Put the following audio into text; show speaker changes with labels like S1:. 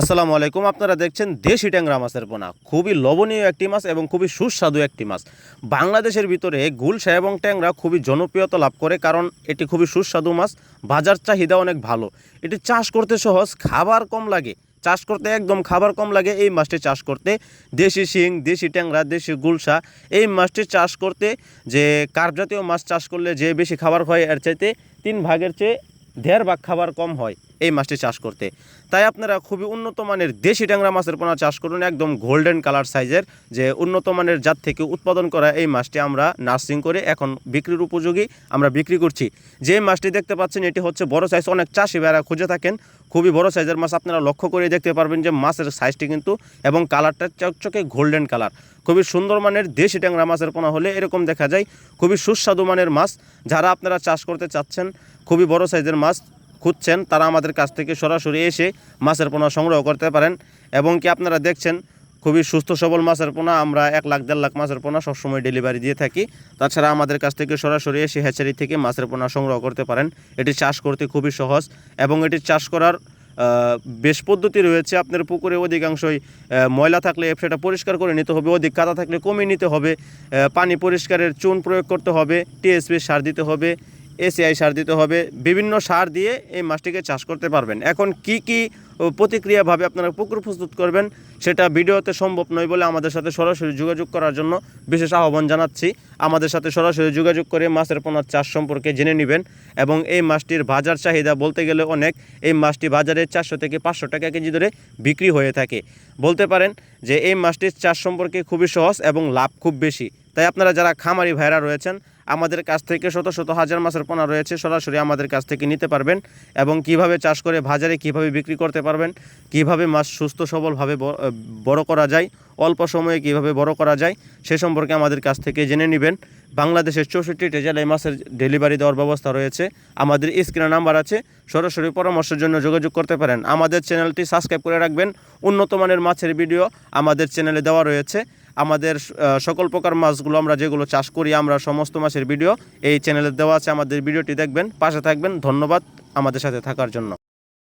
S1: আসসালামু আলাইকুম। আপনারা দেখছেন দেশি ট্যাংরা মাছের পোনা। খুবই লবণীয় একটি মাছ এবং খুবই সুস্বাদু একটি মাছ। বাংলাদেশের ভিতরে গুলশা এবং ট্যাংরা খুবই জনপ্রিয়তা লাভ করে কারণ এটি খুবই সুস্বাদু মাছ, বাজার চাহিদা অনেক ভালো। এটি চাষ করতে সহজ, খাবার কম লাগে। চাষ করতে একদম খাবার কম লাগে, এই মাছটি চাষ করতে। দেশি শিং, দেশি ট্যাংরা, দেশি গুলশা, এই মাছটি চাষ করতে যে কার্প জাতীয় মাছ চাষ করলে যে বেশি খাবার হয়, এর চাইতে তিন ভাগের চেয়ে দেড় ভাগ খাবার কম হয়। এই মাছটি চাষ করতে। তাই আপনারা খুবই উন্নত মানের দেশি ট্যাংরা মাছের পোনা চাষ করুন, একদম গোল্ডেন কালার সাইজের যে উন্নত মানের জাত থেকে উৎপাদন করা এই মাছটি আমরা নার্সিং করে এখন বিক্রির উপযোগী আমরা বিক্রি করছি। যে মাছটি দেখতে পাচ্ছেন, এটি হচ্ছে বড় সাইজ অনেক চাষি ভাইরা খুঁজে থাকেন। খুবই বড় সাইজের মাছ আপনারা লক্ষ্য করে দেখতে পারবেন যে মাছের সাইজটি কিন্তু এবং কালারটা চকচকে গোল্ডেন কালার খুবই সুন্দর মানের দেশি ট্যাংরা মাছের পোনা হলে এরকম দেখা যায়। খুবই সুস্বাদু মানের মাছ, যারা আপনারা চাষ করতে চাচ্ছেন, খুবই বড় সাইজের মাছ খুঁজছেন, তারা আমাদের কাছ থেকে সরাসরি এসে মাছের পোনা সংগ্রহ করতে পারেন এবং কি আপনারা দেখছেন, খুবই সুস্থ সবল মাছের পোনা, আমরা এক লাখ, দেড় লাখ মাছের পোনা সবসময় ডেলিভারি দিয়ে থাকি। তাছাড়া আমাদের কাছ থেকে সরাসরি এসে হ্যাচারি থেকে মাছের পোনা সংগ্রহ করতে পারেন। এটি চাষ করতে খুবই সহজ এবং এটি চাষ করার বেশ পদ্ধতি রয়েছে আপনার পুকুরে অধিকাংশই ময়লা থাকলে সেটা পরিষ্কার করে নিতে হবে, অধিক কাদা থাকলে কমিয়ে নিতে হবে পানি পরিষ্কারের চুন প্রয়োগ করতে হবে, টিএসপি সার দিতে হবে এসিআই সার দিতে হবে, বিভিন্ন সার দিয়ে এই মাছটিকে চাষ করতে পারবেন। এখন কি কি প্রতিক্রিয়াভাবে আপনারা পুকুর প্রস্তুত করবেন, সেটা ভিডিওতে সম্ভব নয় বলে আমাদের সাথে সরাসরি যোগাযোগ করার জন্য বিশেষ আহ্বান জানাচ্ছি। আমাদের সাথে সরাসরি যোগাযোগ করে মাছের পোনার চাষ সম্পর্কে জেনে নেবেন এবং এই মাছটির বাজার চাহিদা বলতে গেলে অনেক। এই মাছটি বাজারে চারশো থেকে পাঁচশো টাকা কেজি ধরে বিক্রি হয়ে থাকে। বলতে পারেন যে এই মাছটির চাষ সম্পর্কে খুবই সহজ এবং লাভ খুব বেশি। তাই আপনারা যারা খামারি ভাইরা রয়েছেন আমাদের কাছ থেকে শত শত হাজার মাছের পোনা রয়েছে, সরাসরি আমাদের কাছ থেকে নিতে পারবেন। এবং কীভাবে চাষ করে বাজারে কীভাবে বিক্রি করতে পারবেন, কীভাবে মাছ সুস্থ সবলভাবে বড় করা যায়, অল্প সময়ে কীভাবে বড় করা যায়, সে সম্পর্কে আমাদের কাছ থেকে জেনে নেবেন। বাংলাদেশের চৌষট্টিটি জেলায় মাছের ডেলিভারি দেওয়ার ব্যবস্থা রয়েছে। আমাদের স্ক্রিনে নাম্বার আছে, সরাসরি পরামর্শের জন্য যোগাযোগ করতে পারেন। আমাদের চ্যানেলটি সাবস্ক্রাইব করে রাখবেন। উন্নত মানের মাছের ভিডিও আমাদের চ্যানেলে দেওয়া রয়েছে। আমাদের সকল প্রকার মাছগুলো আমরা যেগুলো চাষ করি আমরা সমস্ত মাছের ভিডিও এই চ্যানেলে দেওয়া আছে। আমাদের ভিডিওটি দেখবেন, পাশে থাকবেন। ধন্যবাদ আমাদের সাথে থাকার জন্য।